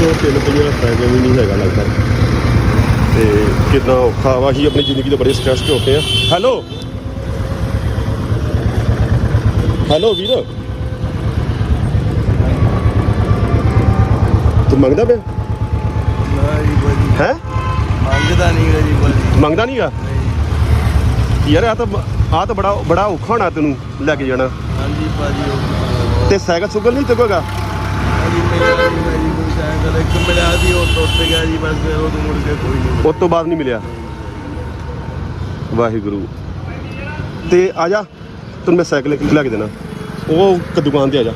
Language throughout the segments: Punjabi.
ਤੋਂ ਤਿੰਨ ਪਹੀਏ ਦਾ ਸਾਈਕਲ ਵੀ ਨਹੀਂ ਹੈਗਾ ਲੱਗਦਾ। ਤੇ ਕਿੰਨਾ ਔਖਾ ਵਾ ਅਸੀਂ ਆਪਣੀ ਜ਼ਿੰਦਗੀ ਦੇ ਬੜੇ ਸਟ੍ਰੈਸ 'ਚ ਹੋਤੇ ਆ। ਹੈਲੋ ਹੈਲੋ ਵੀਰ? ਤੂੰ ਮੰਗਦਾ ਪਿਆ? ਹੈ? ਮੰਗਦਾ ਨਹੀਂ ਜੀ ਭਾਜੀ ਮੰਗਦਾ ਨਹੀਂਗਾ ਯਾਰ ਆ ਤਾਂ ਆ ਤਾਂ ਬੜਾ ਬੜਾ ਔਖਾ ਹੋਣਾ ਤੈਨੂੰ ਲੈ ਕੇ ਜਾਣਾ। ਹਾਂਜੀ ਭਾਜੀ ਉਹ ਤੇ ਸਾਈਕਲ ਸੁਗਲ ਨਹੀਂ ਤੇ ਕੋਗਾ ਸਾਈਕਲ ਇੱਕ ਮਿਲਿਆ ਸੀ ਉਹ ਟੁੱਟ ਗਿਆ ਜੀ ਬਸ ਫਿਰ ਉਹ ਤੋਂ ਮੁੜ ਕੇ ਕੋਈ ਨਹੀਂ ਉਸ ਤੋਂ ਬਾਅਦ ਨਹੀਂ ਮਿਲਿਆ? ਵਾਹਿਗੁਰੂ। ਤੇ ਆ ਜਾ ਤੈਨੂੰ ਮੈਂ ਸਾਈਕਲ ਇੱਕ ਲੈ ਕੇ ਦੇਣਾ। ਉਹ ਕ ਦੁਕਾਨ ਤੇ ਆ ਜਾ।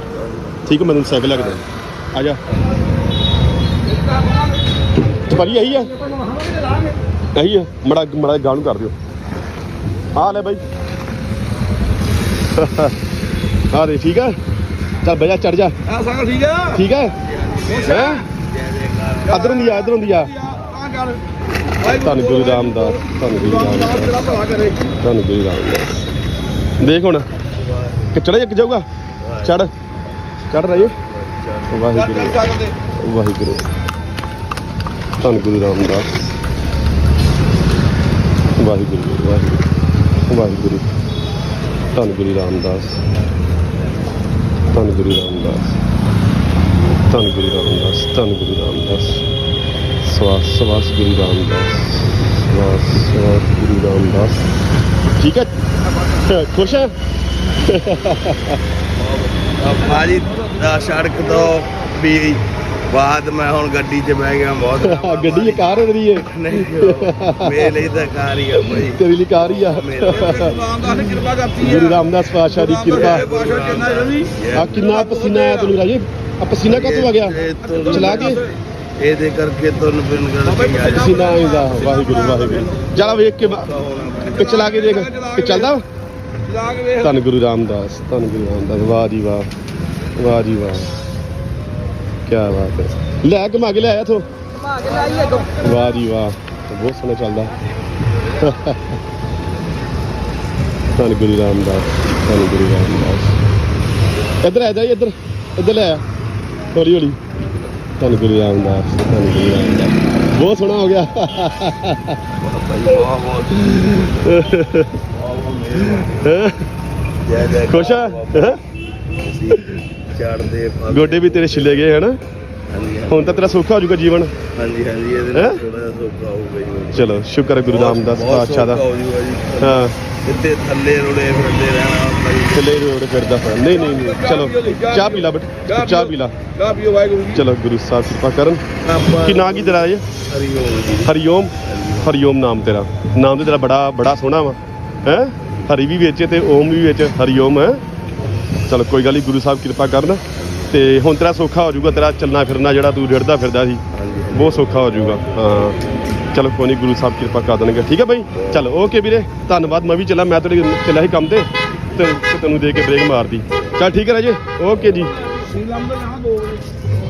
ਠੀਕ ਹੈ ਮੈਂ ਤੈਨੂੰ ਸਾਈਕਲ ਲੈ ਕੇ ਦੇਣਾ। ਆ ਜਾ। ਤੇ ਭਾਜੀ ਇਹੀ ਆ। ਇਹੀ ਆ। ਮੜਾ ਮੜਾ ਗਾਂ ਨੂੰ ਕਰ ਦਿਓ। ਆ ਲੈ ਬਾਈ। ਆ ਦੇ ਠੀਕ ਆ? ਚੱਲ ਬਹਿ ਜਾ ਚੜ ਜਾ। ਆ ਸਾਈਕਲ ਠੀਕ ਆ। ਠੀਕ ਹੈ ਹੈ? ਅਧਰੋਂ ਦੀ ਆ, ਇਧਰੋਂ ਦੀ ਆ। ਧੰਨ ਗੁਰੂ ਰਾਮਦਾਸ, ਧੰਨ ਗੁਰੂ ਰਾਮਦਾਸ। ਧੰਨ ਗੁਰੂ ਰਾਮਦਾਸ। ਦੇਖ ਹੁਣ, ਕਿ ਚੜਾ ਇੱਕ ਜਾਊਗਾ? ਚੜ ਚੜ ਰਹੀ ਵਾਹਿਗੁਰੂ। ਵਾਹਿਗੁਰੂ। ਧੰਨ ਗੁਰੂ ਰਾਮਦਾਸ। ਵਾਹਿਗੁਰੂ ਵਾਹਿਗੁਰੂ। ਵਾਹਿਗੁਰੂ। ਧੰਨ ਗੁਰੂ ਰਾਮਦਾਸ। ਧੰਨ ਗੁਰੂ ਰਾਮਦਾਸ। ਧੰਨ ਗੁਰੂ ਰਾਮਦਾਸ ਧੰਨ ਗੁਰੂ ਰਾਮਦਾਸ। ਸਵਾਸ ਸਵਾਸ ਗੁਰੂ ਰਾਮਦਾਸ ਸਵਾਸ ਸਵਾਸ ਗੁਰੂ ਰਾਮਦਾਸ। ਠੀਕ ਹੈ? ਖੁਸ਼ ਹੈ? ਭਾਜੀ ਦਾ ਸੜਕ ਤੋਂ ਵੀ ਬਾਅਦ ਮੈਂ ਹੁਣ ਗੱਡੀ 'ਚ ਬਹਿ ਗਿਆ ਬਹੁਤ ਗੱਡੀ ਇਹ ਕਾਰ ਹੈ ਤੇਰੀ ਇਹ? ਨਹੀਂ ਮੇਰੇ ਲਈ ਤਾਂ ਕਾਰ ਹੀ ਆ ਭਾਈ ਤੇਰੇ ਲਈ ਕਾਰ ਹੀ ਆ। ਰਾਮਦਾਸ ਨੇ ਕਿਰਪਾ ਕਰਤੀ ਗੁਰੂ ਰਾਮਦਾਸ ਪਾਤਸ਼ਾਹ ਦੀ ਕਿਰਪਾ। ਪਾਸ਼ਾ ਆ ਕਿੰਨਾ ਪਸੀਨਾ ਆਇਆ ਤੈਨੂੰ ਰਾਜੇ? ਆ ਪਸੀਨਾ ਕਾਹਤੋਂ ਆ ਗਿਆ? ਚਲਾ ਕੇ? ਇਹਦੇ ਕਰਕੇ ਤੁਰਨ ਫਿਰਨ ਕਰਕੇ ਪਸੀਨਾ ਆਉਂਦਾ ਵਾਹਿਗੁਰੂ ਵਾਹਿਗੁਰੂ। ਜਰਾ ਵੇਖ ਕੇ ਵਾ- ਕਿ ਚਲਾ ਕੇ ਦੇਖ ਕਿ ਚੱਲਦਾ? ਚਲਾ ਕੇ ਵੇਖ ਧੰਨ ਗੁਰੂ ਰਾਮਦਾਸ ਧੰਨ ਗੁਰੂ ਰਾਮਦਾਸ। ਵਾਹ ਜੀ ਵਾਹ ਵਾਹ ਜੀ ਵਾਹ। ਕੀ ਬਾਤ ਹੈ। ਲੈ ਕੇ ਮਾਗੇ ਲੈ ਆਇਆ ਥੋ ਵਾਹ ਜੀ ਵਾਹ ਬਹੁਤ ਸੋਹਣਾ ਚੱਲਦਾ। ਧੰਨ ਗੁਰੂ ਰਾਮਦਾਸ ਧੰਨ ਗੁਰੂ ਰਾਮਦਾਸ। ਇੱਧਰ ਆ ਜਾ ਇੱਧਰ ਇੱਧਰ ਲੈ ਆ। ਹੌਲੀ ਹੌਲੀ ਧੰਨ ਗੁਰੂ ਰਾਮਦਾਸ ਧੰਨ ਗੁਰੂ ਰਾਮਦਾਸ। ਬਹੁਤ ਸੋਹਣਾ ਹੋ ਗਿਆ। ਖੁਸ਼ ਆ? ਚੜਦੇ ਗੋਡੇ ਵੀ ਤੇਰੇ ਛਿੱਲੇ ਗਏ ਹਨਾ? ਹਾਂਜੀ ਹੁਣ ਤਾਂ ਤੇਰਾ ਸੌਖਾ ਹੋ ਜਾਊਗਾ ਜੀਵਨ। ਹਾਂਜੀ ਹਾਂਜੀ ਇਹਦੇ ਹੈਂ? ਨਾਲ ਥੋੜਾ ਜਿਹਾ ਸੌਖਾ ਹੋਊਗਾ ਜੀ। ਚਲੋ ਸ਼ੁਕਰ ਹੈ ਗੁਰੂ ਰਾਮਦਾਸ ਬਹੁਤ ਪਾਤਸ਼ਾਹ ਦਾ। ਸੌਖਾ ਹੋ ਜਾਊਗਾ ਜੀ। ਹਾਂ। ਇੱਥੇ ਥੱਲੇ ਰੁੜੇ ਫਿਰਦੇ ਰਹਿਣਾ ਭਾਈ ਥੱਲੇ ਰੋਡ ਫਿਰਦਾ ਫਿਰ ਨਹੀਂ ਨਹੀਂ ਨਹੀਂ ਚਲੋ ਚਾਹ ਪੀ ਲਾ ਬਟ ਚਾਹ ਪੀ ਲਾ। ਕਾ ਪੀਓ ਵਾਹਿਗੁਰੂ ਜੀ। ਚਲੋ ਗੁਰੂ ਸਾਹਿਬ ਕਿਰਪਾ ਕਰਨ। ਆਪਾਂ ਕੀ ਨਾਂ ਕੀ ਤੇਰਾ ਹਰੀ ਓਮ ਜੀ। ਹਰੀਓਮ? ਹਰੀਓਮ ਨਾਮ ਤੇਰਾ। ਨਾਮ ਤੇ ਤੇਰਾ ਬੜਾ ਬੜਾ ਸੋਹਣਾ ਵਾ। ਹੈ? ਹਰੀ ਵੀ ਵਿੱਚ ਤੇ ਓਮ ਵੀ ਵਿੱਚ ਹਰੀਓਮ ਹੈ? ਚਲੋ ਕੋਈ ਗੱਲ ਨਹੀਂ ਗੁਰੂ ਸਾਹਿਬ ਕਿਰਪਾ ਕਰਨ। ਤੇ ਹੁਣ ਤੇਰਾ ਸੌਖਾ ਹੋ ਜਾਊਗਾ ਤੇਰਾ ਚੱਲਣਾ ਫਿਰਨਾ ਜਿਹੜਾ ਤੂੰ ਰਿੜਦਾ ਫਿਰਦਾ ਸੀ ਬਹੁਤ ਸੌਖਾ ਹੋ ਜਾਊਗਾ। ਹਾਂ। ਚਲੋ ਕੋਈ ਨਹੀਂ ਗੁਰੂ ਸਾਹਿਬ ਕਿਰਪਾ ਕਰ ਦੇਣਗੇ। ਠੀਕ ਹੈ ਬਾਈ? ਚਲ ਓਕੇ ਵੀਰੇ। ਧੰਨਵਾਦ ਮੈਂ ਵੀ ਚੱਲਾਂ ਮੈਂ ਤੁਹਾਡੇ ਚੱਲਿਆ ਸੀ ਕੰਮ ਤੇ ਤੇ ਤੈਨੂੰ ਦੇ ਕੇ ਬ੍ਰੇਕ ਮਾਰਦੀ ਚਲ ਠੀਕ ਹੈ ਰਾਜੇ ਓਕੇ ਜੀ। ਸੀਲਮ ਦਾ ਜਹਾਂ ਦੋ।